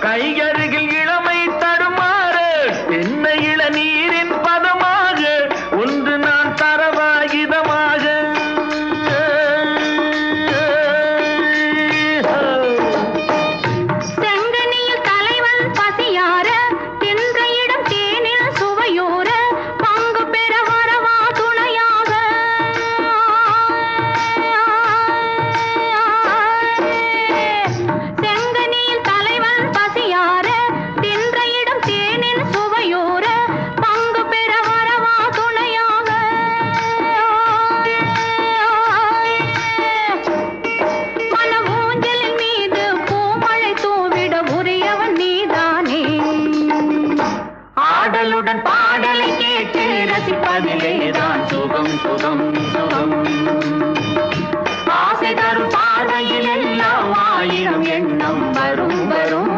caí பாடலுடன் பாடலை கேட்டு ரசிப்பதிலேதான் சுகம் சுகம் சுகம். ஆசை தரும் பாதையில் எல்லாம் ஆயிரம் எண்ணம் வரும் வரும்.